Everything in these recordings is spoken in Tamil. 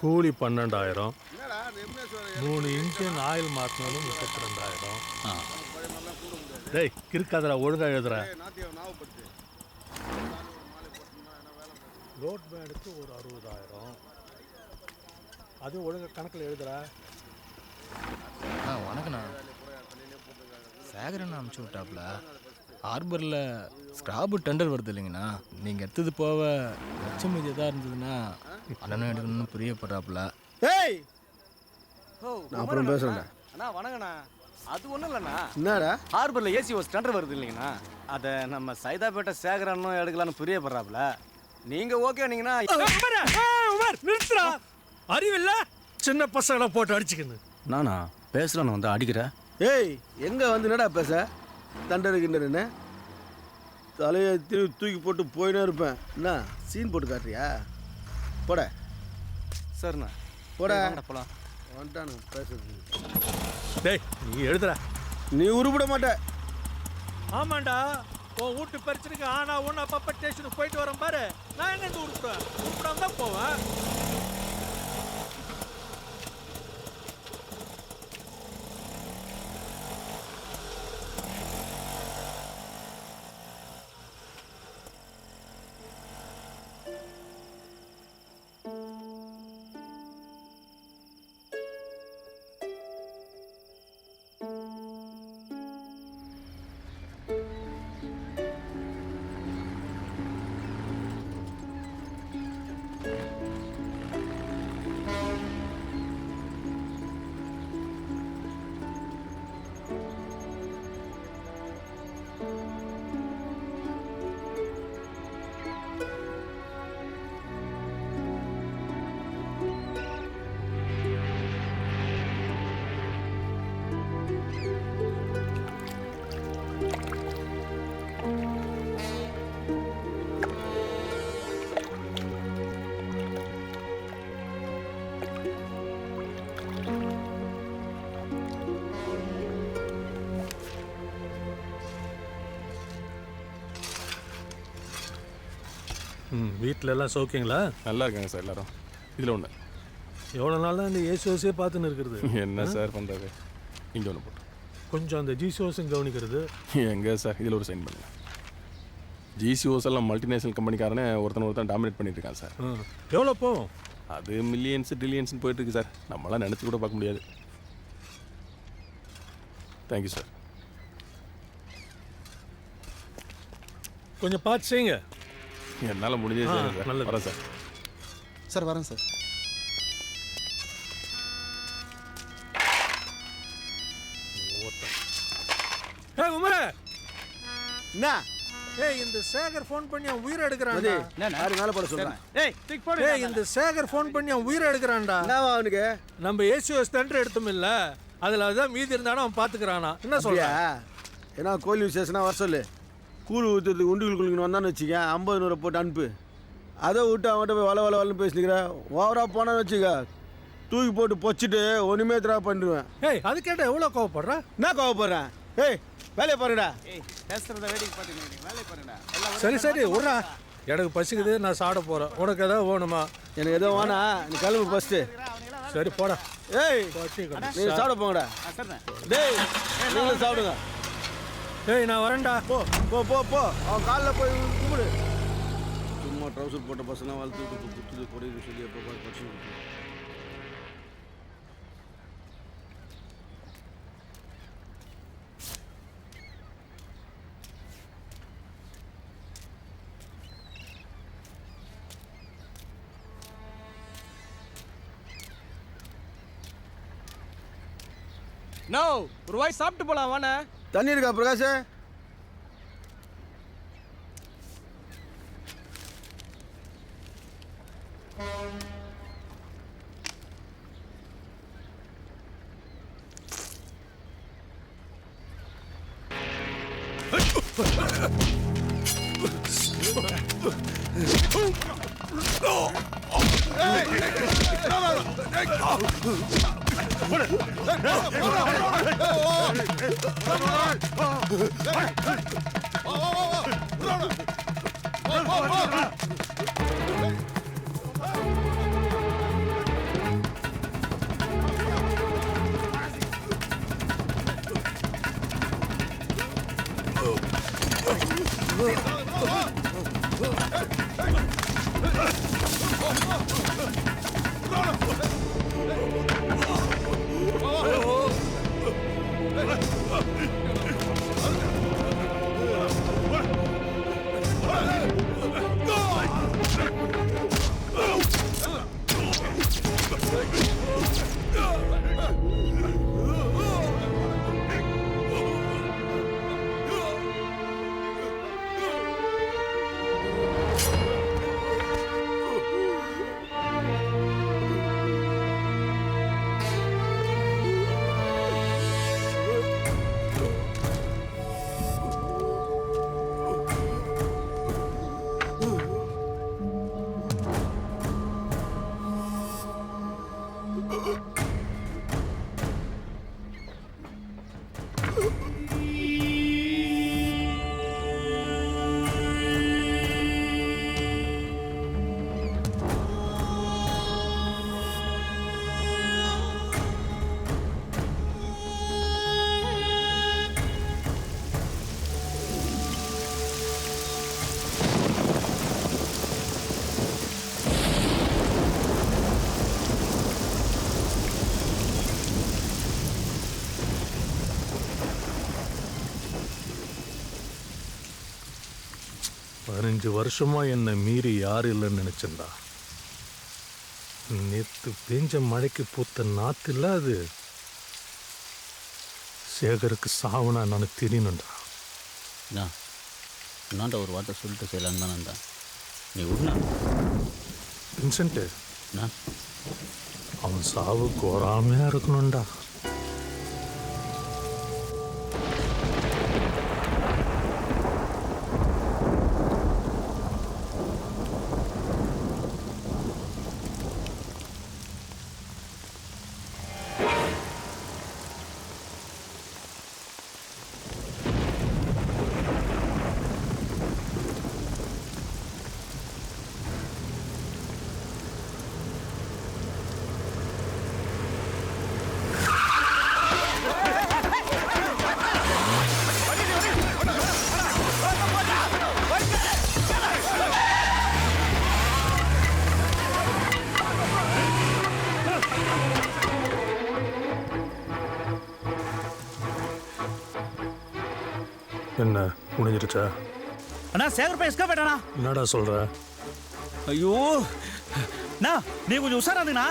கூலி பன்னெண்டாயிரம். மூணு இன்ஜின் ஆயில் மாற்றினாலும் முப்பத்தி ரெண்டாயிரம் டேய் கிறுக்காதடா ஒழுங்கா எழுதுற. லோட் பேடுக்கு ஒரு அறுபதாயிரம். அதுவும் ஒழுங்கா கணக்கில் எழுதுறா. வணக்கண்ணா. சேகரன் அனுப்பிச்சி விட்டாப்புல ஹார்பரில் ஸ்கிராபு டெண்டர் வருது இல்லைங்கண்ணா. நீங்கள் எடுத்தது போக லட்சம் மீதி எதாக இருந்ததுன்னா அண்ணனும் எடுக்கணும்னு பிரியப்படுறாப்புல. ஏய்! ஓ, நான் அப்புறம் பேசுறேன்டா. அண்ணா வணக்கண்ணா. அது ஒன்றும் இல்லைண்ணா. என்னடா? ஹார்பரில் ஏசி ஒரு ஸ்டண்டர் வருது இல்லைங்கண்ணா. அதை நம்ம சைதாப்பேட்டை சேகரனும் எடுக்கலாம்னு பிரியப்படுறாப்புல. நீங்கள் ஓகேனீங்கன்னா நிறுத்துறா அறிவில்ல? சின்ன பசங்களை போட்டு அடிச்சுக்கின்னு. நானா? பேசலான்னு வந்து அடிக்கிறேன் ஏய் எங்க வந்து என்னடா பேச? தண்டரு கிண்டருன்னு தலையை திருப்பி தூக்கி போட்டு போயினே இருப்பேன். என்ன சீன் போட்டு காட்டுறியா? போட. சரிண்ணா. போடா. போலாம். வந்துட்டானு பேசுறது. டேய் நீ எழுதுற நீ உருப்பிட மாட்ட. ஆமாண்டா உன் வீட்டு பிரச்சனைக்கு ஆனா ஒன்று அப்பப்போ ஸ்டேஷனுக்கு போயிட்டு வரேன் பாரு. நான் இருந்து உருப்பிடுவேன்? உருப்பிடாம தான் போவேன். ம் வீட்டில் எல்லாம் சௌக்கியங்களா? நல்லா இருக்காங்க சார் எல்லாரும். இதில் ஒன்று எவ்வளோ நாள் தான் இந்த ஏசுவஸே பார்த்துன்னு இருக்கிறது? என்ன சார் பண்ணுறது இங்கே ஒன்று போட்டு. கொஞ்சம் அந்த ஜிசிஓஸும் கவனிக்கிறது. எங்கே சார்? இதில் ஒரு சைன் பண்ணுங்க. ஜிசிஓஸ் எல்லாம் மல்டிநேஷனல் கம்பெனிக்காரனே ஒருத்தன் ஒருத்தன் டாமினேட் பண்ணிட்டு இருக்கான் சார். ம் எவ்வளோ போகும் அது மில்லியன்ஸ் ட்ரில்லியன்ஸ்னு போயிட்டு இருக்கு சார். நம்மளாம் நினச்சி கூட பார்க்க முடியாது. தேங்க்யூ சார் கொஞ்சம் பார்த்து செய்யுங்க. என்னால் முடிஞ்சது சார். நல்லது. வரேன் சார். சார் வரேன் சார். ஏ உமர என்ன? ஏய் இந்த சேகர் ஃபோன் பண்ணி அவன் உயிரை எடுக்கிறான்டா. யாரு மேலே போட சொல்கிறேன் ஏய் தூக்கி போடு ஏய் இந்த சேகர் ஃபோன் பண்ணி அவன் உயிரை எடுக்கிறான்டா. என்னவா அவனுக்கு? நம்ம ஏசிஓஸ் தண்டர் எடுத்தோம் இல்ல. அதுல அதான் மீதி இருந்தாலும் அவன் பாத்துக்கிறானா. என்ன சொல்றியா ஏன்னா கோயில் விசேஷனா வர சொல்லு. கூழ் ஊற்றுறதுக்கு உண்டுகள் குளிக்கணும் வந்தான்னு வச்சுக்க ஐம்பது நூறு போட்டு அனுப்பு. அதை விட்டு அவன்கிட்ட போய் வள வள வளன்னு பேசிக்கிறேன் ஓவராக போனான்னு வச்சுக்க தூக்கி போட்டு பொச்சிட்டு ஒன்றுமே தரா பண்ணிடுவேன். ஏய் அது கேட்ட எவ்வளவு கோவப்படுற? என்ன கோவப்படுறேன் ஏய் வேலையை பாருடா. ஏய் பேசுறத வேடிக்கை பார்த்துட்டு வேலை பண்ணுடா எல்லாம் சரி சரி விட்றா. எனக்கு பசிக்குது நான் சாப்பிட போறேன். உனக்கு ஏதாவது வேணுமா? எனக்கு எதுவும் வேணா. நீ கிளம்பு ஃபஸ்ட்டு சரி போடா. ஏய். நீ சாப்பிட போங்கடா. டேய் நீங்களும் சாப்பிடுங்க. ஏய் நான் வரேன்டா. போ போ போ போ. அவன் காலில் போய் கும்பிடு. சும்மா ட்ரௌசர் போட்ட பசங்க வளர்த்து விட்டு குத்துது குறையுது சொல்லி எப்போ பார்த்து படிச்சு நோ ஒரு வாய் சாப்பிட்டு போலாம் வாண்ணே. தண்ணி இருக்கா பிரகாஷ் Oh! Ugh. fuck? பதினஞ்சு வருஷமா என்னை மீறி யாரும் இல்லைன்னு நினைச்சேன்டா நேத்து பெஞ்ச மழைக்கு பூத்த நாத்து இல்ல அது. சேகருக்கு சாவுனா நான் தெரியணும்டா நான் என்னாண்ட ஒரு வார்த்தை சொல்லிட்டு செய்யலான்னு தான் நீ உண்ணா வின்சென்ட் நான் அவன் சாவு கோராமையா இருக்கணும்டா. என்ன முடிஞ்சிருச்சா? அண்ணா சேகர் பையன் எஸ்கா போயிட்டானா என்னடா சொல்ற? ஐயோ அண்ணா நீ கொஞ்சம் உஷாரா இருந்தீங்கண்ணா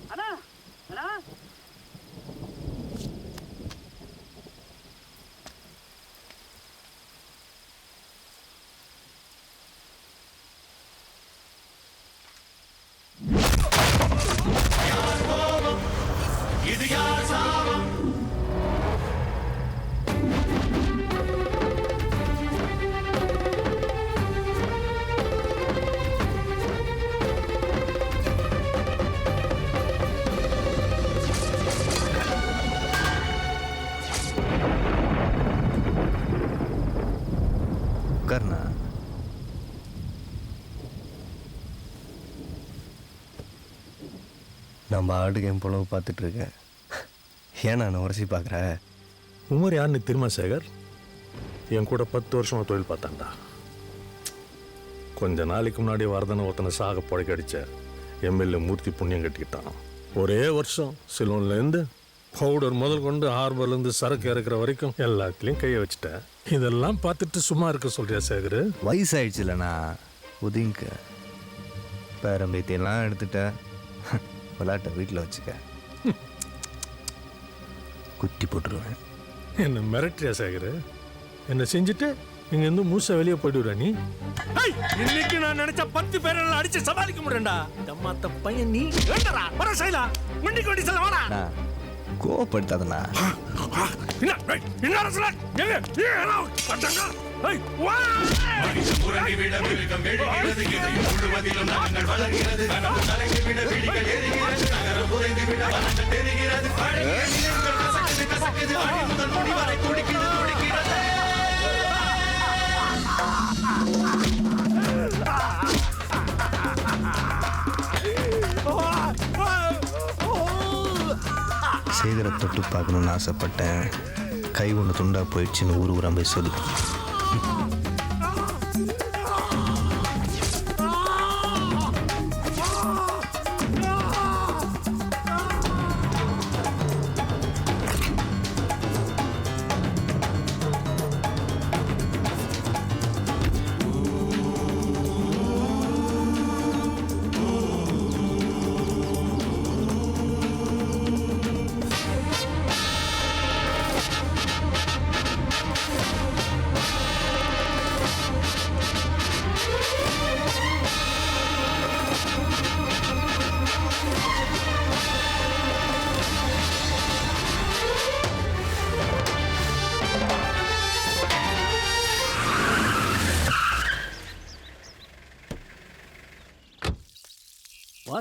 உட்காருண்ணா நம்ம ஆடுக்கு என் பொழவு பார்த்துட்டு இருக்கேன் ஏன் நான் உரசி பார்க்குற? உமர் யாருன்னு தெரியுமா சேகர்? என் கூட பத்து வருஷமா தொழில் பார்த்தான்டா. கொஞ்ச நாளைக்கு முன்னாடி வரதனை ஒருத்தனை சாக புழைக்க அடிச்ச எம்எல்ஏ மூர்த்தி புண்ணியம் கட்டிக்கிட்டான். ஒரே வருஷம் சிலோன்லேருந்து பவுடர் முதல் கொண்டு ஹார்பர்லேருந்து சரக்கு இறக்குற வரைக்கும் எல்லாத்துலேயும் கையை வச்சுட்டேன். இதெல்லாம் பார்த்துட்டு சும்மா இருக்க சொல்றியா சேகர்? வயசாயிடுச்சு இல்லைண்ணா. ஒதுங்க பேரம்பேத்தியெல்லாம் எடுத்துட்டேன். விளையாட்டை வீட்டில் வச்சுக்க குட்டி போட்டுருவேன் என்ன மிரட்டுறியா சேகர் என்ன செஞ்சுட்டு இங்கேருந்து மூசை வெளியே போயிடுவிடா நீ இன்னைக்கு நான் நினைச்ச பத்து பேரை அடிச்சு சமாளிக்க முடியண்டா தம்மாத்த பையன் நீ வேண்டடா வர சைலா முண்டிக்கு வண்டி செல்ல வாடா சேகரை தொட்டு பார்க்கணுன்னு ஆசைப்பட்டேன். கை ஒன்று துண்டா போயிடுச்சுன்னு ஊர் ஊரா போய் சொல்லு. Ah!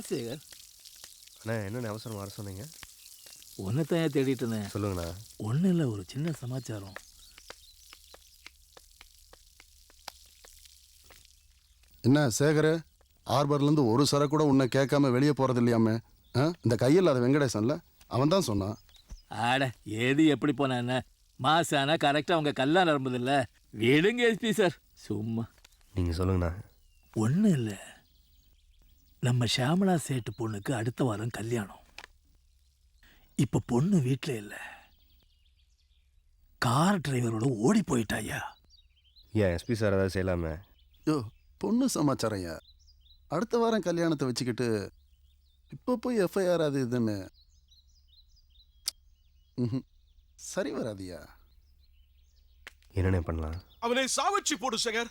வாசேகர் அண்ணா என்னென்ன அவசரம் வர சொன்னீங்க? உன்னைத்தான் தேடிட்டு இருந்தேன். சொல்லுங்கண்ணா. ஒன்றும் இல்லை ஒரு சின்ன சமாச்சாரம். என்ன சேகர்? ஹார்பர்லேருந்து ஒரு சர கூட உன்னை கேட்காம வெளியே போகிறது இல்லையாமே? ஆ? இந்த கையில் அது வெங்கடேசன்ல அவன் தான் சொன்னான். ஆட ஏது எப்படி போனா என்ன? மாசானா கரெக்டாக அவங்க கல்யாணம் இருந்ததில்ல விடுங்க எஸ்பி சார். சும்மா. நீங்கள் சொல்லுங்கண்ணா. ஒன்றும் இல்லை. நம்ம ஷியாமலா சேட்டு பொண்ணுக்கு அடுத்த வாரம் கல்யாணம். இப்போ பொண்ணு வீட்டில் இல்லை. கார் டிரைவரோட ஓடி போயிட்டாயா ஏன் எஸ்பி சார் ஏதாவது செய்யலாமே? யோ பொண்ணு சமாச்சாரம் ஐயா அடுத்த வாரம் கல்யாணத்தை வச்சுக்கிட்டு இப்போ போய் எஃப்ஐஆர் அது இதுன்னு. ம்ஹும். சரி வராதியா? என்னென்ன பண்ணலாம்? அவனை சாவச்சி போடு சேகர்.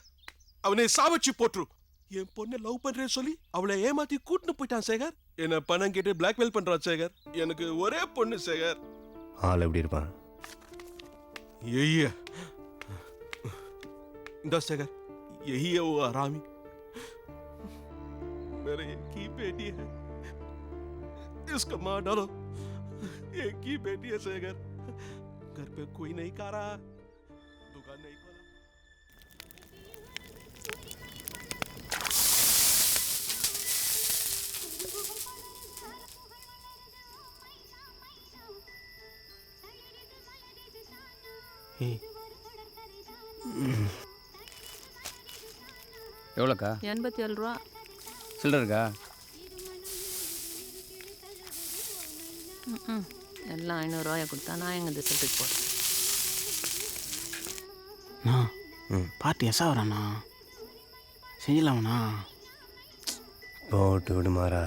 அவனை சாவச்சி போட்டுரு என் பொண்ணை லவ் பண்றேன்னு சொல்லி அவளை ஏமாத்தி கூட்டின்னு போயிட்டான் சேகர் என்ன பணம் கேட்டு பிளாக்மெயில் பண்றான் சேகர் எனக்கு ஒரே பொண்ணு சேகர் ஆள் எப்படி இருப்பான் यही है दस सेकंड यही है वो आरामी मेरे एक ही बेटी है इसका मार डालो एक ही बेटी है सेगर घर पे कोई नहीं खा रहा எவ்வளோக்கா? எண்பத்தி ஏழு ரூபா சில்லற இருக்கா ம் எல்லாம் ஐநூறுரூவாயை கொடுத்தா நான் எங்கள் திசத்துக்கு போகிறேன் ம். பாட்டு எசா வராண்ணா. செஞ்சலாமண்ணா போட்டு விடு மாறா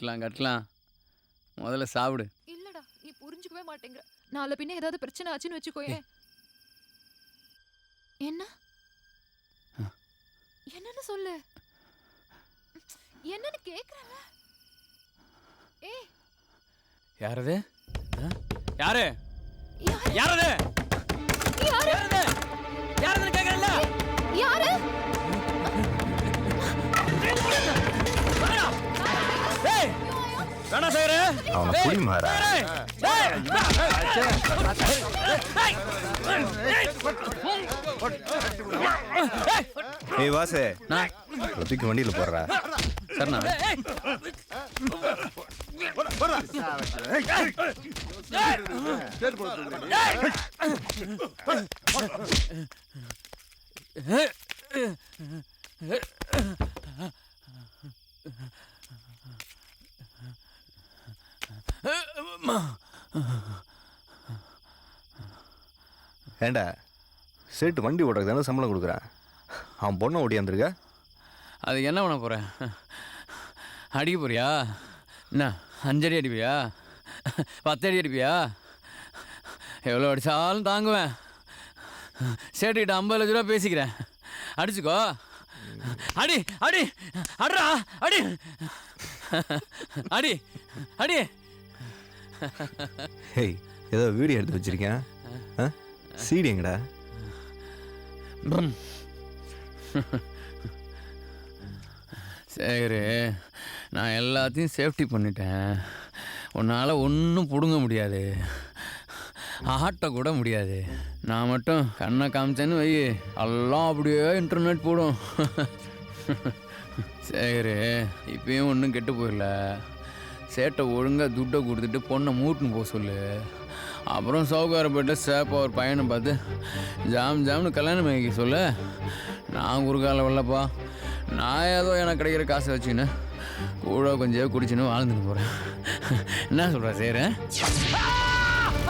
கட்டலாம் கட்டலாம். முதல்ல சாப்பிடு. இல்லடா நீ புரிஞ்சுக்கவே மாட்டேங்கிற. நாளை பின்ன ஏதாவது பிரச்சனை ஆச்சுன்னு வச்சுக்கோயே. என்ன? என்னன்னு சொல்லு. என்னன்னு கேக்குறல ஏய். யாரது? யாரு? யாரு? யாரது? யாரு? யாரது? கேட்கறல யாரு? வேணா செய்யற அவனை புடி மாறா ஏய் வாசே நான் தூக்கி வண்டியில் போடுறா சரிண்ணா ஏண்டா சேட்டு வண்டி ஓட்டுறது தானே சம்பளம் கொடுக்குறான் அவன் பொண்ணை ஓடியாந்துருக்க அது என்ன பண்ண போகிறேன் அடிக்க போறியா? என்ன அஞ்சடி அடிப்பியா? பத்தடி அடிப்பியா? எவ்வளோ அடித்தாலும் தாங்குவேன். சேட்டுக்கிட்ட ஐம்பது லட்ச ரூபா பேசிக்கிறேன். அடிச்சுக்கோ. அடி அடி அட்ரா அடி. அடி அடி. ஹேய் ஏதோ வீடியோ எடுத்து வச்சிருக்கேன். ஆ? சீடி எங்கடா? சரி நான் எல்லாத்தையும் சேஃப்டி பண்ணிட்டேன். உன்னால் ஒன்றும் பிடுங்க முடியாது. ஆட்ட கூட முடியாது. நான் மட்டும் கண்ணை காமிச்சேன்னு வை. எல்லாம் அப்படியே இன்டர்நெட் போடும். சரி இப்பயும் ஒன்றும் கெட்டு போயிடல. சேட்டை ஒழுங்காக துட்டை கொடுத்துட்டு பொண்ணை மூட்டுன்னு போக சொல்லு. அப்புறம் சவுகாரப்பேட்டை சேப்பா ஒரு பையனை பார்த்து ஜாம் ஜாம்னு கல்யாணம் பண்ணிக்க சொல்ல. நான் குறுக்கால வரலப்பா. நான் ஏதோ எனக்கு கிடைக்கிற காசை வச்சுக்கின்னு கூட கொஞ்சம் குடிச்சுன்னு வாழ்ந்துட்டு போகிறேன் என்ன சொல்கிற செய்கிறேன்